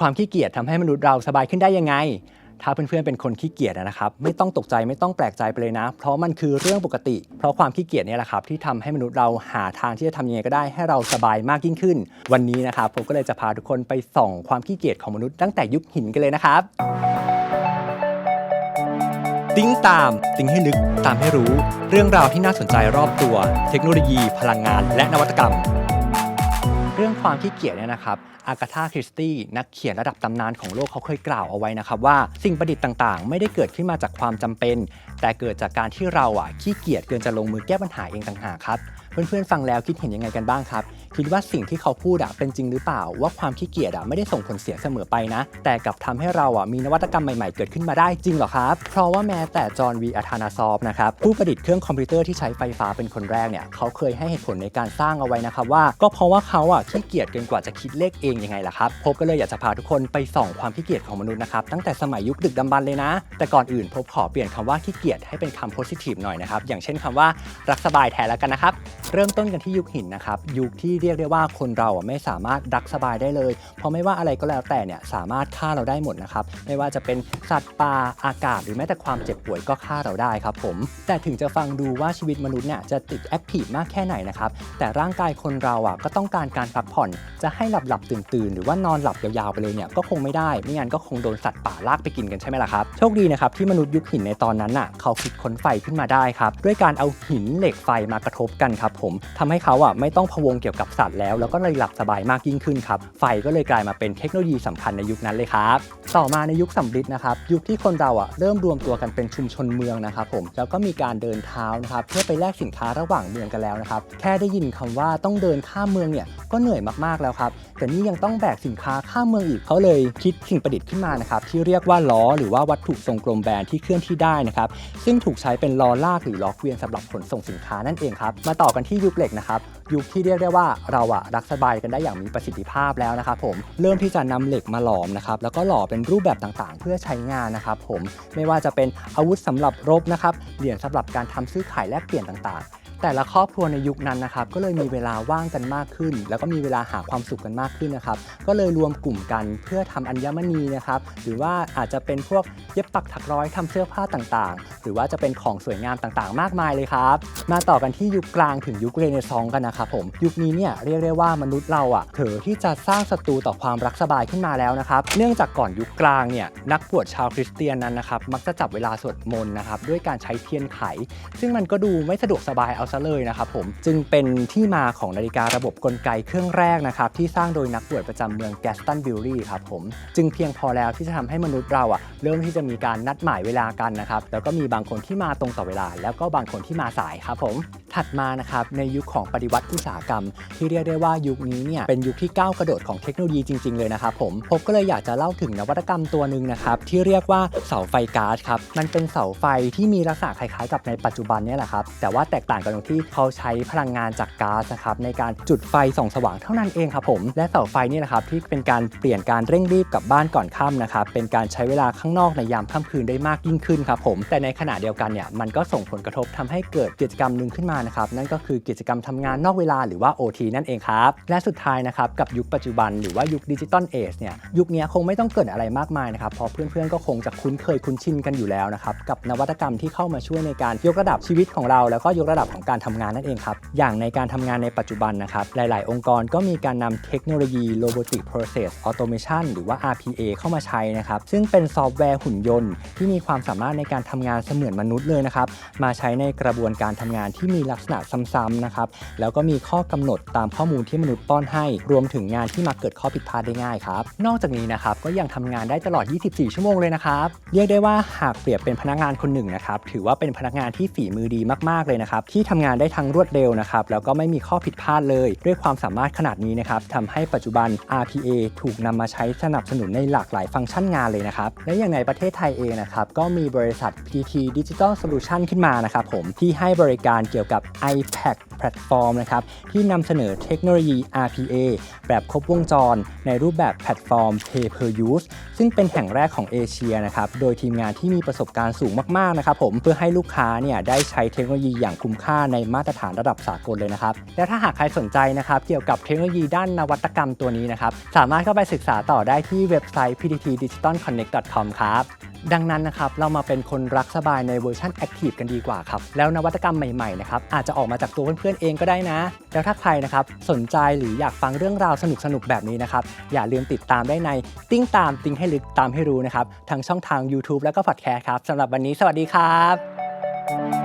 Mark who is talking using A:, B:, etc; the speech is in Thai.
A: ความขี้เกียจทำให้มนุษย์เราสบายขึ้นได้ยังไง ถ้าเพื่อนๆเป็นคนขี้เกียจนะครับ ไม่ต้องตกใจไม่ต้องแปลกใจไปเลยนะ เพราะมันคือเรื่องปกติ เพราะความขี้เกียจเนี่ยแหละครับที่ทำให้มนุษย์เราหาทางที่จะทำยังไงก็ได้ให้เราสบายมากยิ่งขึ้น วันนี้นะครับผมก็เลยจะพาทุกคนไปส่องความขี้เกียจของมนุษย์ตั้งแต่ยุคหินกันเลยนะครับ ติ้งตาม ติ้งให้ลึกตามให้รู้ เรื่องราวที่น่าสนใจรอบตัว เทคโนโลยี พลังงาน และนวัตกรรม ความขี้เกียจเนี่ยนะครับอากาธาคริสตี้นักเขียนระดับตำนานของโลกเขาเคยกล่าวเอาไว้นะครับว่าสิ่งประดิษฐ์ต่างๆ ไม่ได้เกิดขึ้นมาจากความจำเป็น แต่เกิดจากการที่เราอะขี้เกียจเกินจะลงมือแก้ปัญหาเองต่างหากครับเพื่อนๆฟังแล้วคิดเห็นยังไงกันบ้างครับ คิดว่าสิ่งที่เขาพูดอะเป็นจริงหรือเปล่า ว่าความขี้เกียจอะไม่ได้ส่งผลเสียเสมอไปนะ แต่กลับทำให้เราอะมีนวัตกรรมใหม่ๆ เกิดขึ้นมาได้จริงหรอครับ เพราะว่าแม้แต่จอห์นวีอาธานาซอฟนะครับผู้ประดิษฐ์เครื่องคอมพิวเตอร์ที่ใช้ไฟฟ้าเป็นคนแรกเนี่ยเขาเคยให้เหตุผลในการสร้างเอาไว้นะครับว่า ก็เพราะว่าเขาอะขี้เกียจเกินกว่าจะคิดเลขเองยังไงล่ะครับพบก็เลยอยากจะพาทุกคนไปส่องความขี้เกียจของมนุษย์นะครับตั้งแต่สมัยยุคดึกดำบรรพ์เลยนะ แต่ก่อนอื่นพบขอเปลี่ยนคำว่าขี้เกียจให้เป็นคำโพสิทีฟหน่อยนะครับอย่างเช่นคำว่ารักสบายแทนแล้วกันนะครับ เริ่มต้นกันที่ยุคหินนะครับยุคที่เรียกได้ว่าคนเราไม่สามารถรักสบายได้เลย เพราะไม่ว่าอะไรก็แล้วแต่เนี่ยสามารถฆ่าเราได้หมดนะครับไม่ว่าจะเป็นสัตว์ป่าอากาศ หรือแม้แต่ความเจ็บป่วยก็ฆ่าเราได้ครับผมแต่ถึงจะฟังดูว่าชีวิตมนุษย์เนี่ยจะติดแอคทีฟมากแค่ไหนนะครับแต่ร่างกายคนเราอะก็ต้องการการพักผ่อน จะให้หลับหลับตื่นตื่นหรือว่านอนหลับยาวๆไปเลยเนี่ยก็คงไม่ได้ไม่งั้นก็คงโดนสัตว์ป่าลากไปกินกันใช่ไหมล่ะครับโชคดีนะครับที่มนุษย์ยุคหินในตอนนั้นน่ะเขาคิดค้นไฟขึ้นมาได้ครับด้วยการเอาหินเหล็กไฟมากระทบกันครับผมทำให้เขาอะไม่ต้องพะวงเกี่ยวกับสัตว์แล้ว แล้วก็เลยหลับสบายมากยิ่งขึ้นครับ ไฟก็เลยกลายมาเป็นเทคโนโลยีสำคัญในยุคนั้นเลยครับ ต่อมาในยุคสำริดนะครับ ยุคที่คนเราอะเริ่มรวมตัวกันเป็นชุมชนเมืองนะครับผม แล้วก็มีการเดินเท้านะครับเพื่อไปแลกสินค้าระหว่างเมืองกันแล้วนะครับ แค่ได้ยินคำว่าต้องเดินข้ามเมืองเนี่ยก็เหนื่อยมากๆแล้วครับ แต่นี่ยังต้องแบกสินค้าข้ามเมืองอีกเขาเลยคิดสิ่งประดิษฐ์ขึ้นมานะครับที่เรียกว่าล้อหรือว่าวัตถุทรงกลมแบนที่เคลื่อนที่ได้นะครับซึ่งถูกใช้เป็นล้อลากหรือล้อเกวียนสำหรับขนส่งสินค้านั่นเองครับมาต่อกันที่ยุคเหล็กนะครับยุคที่เรียกได้ว่าเราอะรักสบายกันได้อย่างมีประสิทธิภาพแล้วนะครับผมเริ่มที่จะนำเหล็กมาหลอมนะครับแล้วก็หล่อเป็นรูปแบบต่างๆ เพื่อใช้งานนะครับผมไม่ว่าจะเป็นอาวุธสำหรับรบนะครับเหรียญสำหรับการทำซื้อขายแลกเปลี่ยนต่างๆ แต่ละครอบครัวในยุคนั้นนะครับก็เลยมีเวลาว่างกันมากขึ้น แล้วก็มีเวลาหาความสุขกันมากขึ้นนะครับ ก็เลยรวมกลุ่มกันเพื่อทำอัญมณีนะครับ หรือว่าอาจจะเป็นพวกเย็บปักถักร้อยทำเสื้อผ้าต่างๆ หรือว่าจะเป็นของสวยงามต่างๆ มากมายเลยครับ มาต่อกันที่ยุคกลางถึงยุคเรเนซองส์กันนะครับผมยุคนี้เนี่ยเรียกได้ว่ามนุษย์เราอะเผลอที่จะสร้างศัตรูต่อความรักสบายขึ้นมาแล้วนะครับเนื่องจากก่อนยุคกลางเนี่ยนักบวชชาวคริสเตียนนั้นนะครับมักจะจับเวลาสวดมนต์นะครับด้วยการใช้เทียนไข ซึ่งมันก็ดูไม่สะดวกสบายเอาซะเลยนะครับผมจึงเป็นที่มาของนาฬิการะบบกลไกเครื่องแรกนะครับที่สร้างโดยนักบวชประจำเมืองแกสตันบิลลีครับผมจึงเพียงพอแล้วที่จะทำให้มนุษย์เราอะเริ่มที่จะมีการนัดหมายเวลากันนะครับแล้วก็มีบางคนที่มาตรงต่อเวลา แล้วก็บางคนที่มาสายครับผมถัดมานะครับในยุคของปฏิวัติอุตสาหกรรม ที่เรียกได้ว่ายุคนี้เนี่ยเป็นยุคที่ก้าวกระโดดของเทคโนโลยีจริง ๆ เลยนะครับผมพบก็เลยอยากจะเล่าถึงนวัตกรรมตัวหนึ่งนะครับที่เรียกว่าเสาไฟก๊าซครับมันเป็นเสาไฟที่มีลักษณะคล้ายๆ กับในปัจจุบันเนี่ยแหละครับแต่ว่าแตกต่างกันที่เขาใช้พลังงานจากก๊าซนะครับในการจุดไฟส่องสว่างเท่านั้นเองครับผม และเสาไฟนี่แหละครับที่เป็นการเปลี่ยนการเร่งรีบกลับบ้านก่อนค่ำนะครับเป็นการใช้เวลาข้างนอกในยามค่ำคืนได้มากยิ่งขึ้นครับผมแต่ในขณะเดียวกันเนี่ยมันก็ส่งผลกระทบทำให้เกิดกิจกรรมหนึ่งขึ้นมานะครับนั่นก็คือกิจกรรมทำงานนอกเวลาหรือว่า OT นั่นเองครับและสุดท้ายนะครับกับยุคปัจจุบันหรือว่ายุคดิจิตอลเอจเนี่ยยุคนี้คงไม่ต้องเกิดอะไรมากมายนะครับเพราะเพื่อนๆก็คงจะคุ้นเคยคุ้นชินกันอยู่แล้วนะครับกับนวัตกรรมที่เข้ามาช่วยในการยกระดับชีวิตของเราแล้วก็ยกระดับของการทำงานนั่นเองครับ อย่างในการทำงานในปัจจุบันนะครับ หลาย ๆ องค์กรก็มีการนำเทคโนโลยี Robotic Process Automation หรือว่า RPA เข้ามาใช้นะครับ ซึ่งเป็นซอฟต์แวร์หุ่นยนต์ ที่มีความสามารถในการทำงานเสมือนมนุษย์เลยนะครับ มาใช้ในกระบวนการทำงานที่มีลักษณะซ้ำๆนะครับ แล้วก็มีข้อกำหนดตามข้อมูลที่มนุษย์ป้อนให้ รวมถึงงานที่มาเกิดข้อผิดพลาดได้ง่ายครับ นอกจากนี้นะครับ ก็ยังทำงานได้ตลอด 24 ชั่วโมงเลยนะครับ เรียกได้ว่าหากเปรียบเป็นพนักงานคนหนึ่งนะครับ ถือว่าเป็นพนักงานที่ฝีมือดีมาก ๆ เลยนะครับ ที่ทำงานได้ทั้งรวดเร็วนะครับแล้วก็ไม่มีข้อผิดพลาดเลย ด้วยความสามารถขนาดนี้นะครับทำให้ปัจจุบัน RPA ถูกนำมาใช้สนับสนุนในหลากหลายฟังก์ชันงานเลยนะครับและอย่างในประเทศไทยเองนะครับก็มีบริษัท PT Digital Solution ขึ้นมานะครับผมที่ให้บริการเกี่ยวกับ iPad แพลตฟอร์มนะครับที่นำเสนอเทคโนโลยี RPA แบบครบวงจร ในรูปแบบแพลตฟอร์ม Pay per Use ซึ่งเป็นแห่งแรกของเอเชียนะครับโดยทีมงานที่มีประสบการณ์สูงมากๆนะครับผมเพื่อให้ลูกค้าเนี่ยได้ใช้เทคโนโลยีอย่างคุ้มค่าในมาตรฐานระดับสากลเลยนะครับ แล้วถ้าหากใครสนใจนะครับเกี่ยวกับเทคโนโลยีด้านนวัตกรรมตัวนี้นะครับสามารถเข้าไปศึกษาต่อได้ที่เว็บไซต์ pttdigitalconnect.com ครับดังนั้นนะครับเรามาเป็นคนรักสบายในเวอร์ชัน Active กันดีกว่าครับแล้วนวัตกรรมใหม่ๆนะครับอาจจะออกมาจากตัวเพื่อนๆเองก็ได้นะ แล้วถ้าใครนะครับสนใจหรืออยากฟังเรื่องราวสนุกๆแบบนี้นะครับอย่าลืมติดตามได้ในติ้งตามติ้งให้ลึกตามให้รู้นะครับทางช่องทาง YouTube แล้วก็พอดแคสต์ครับสำหรับวันนี้สวัสดีครับ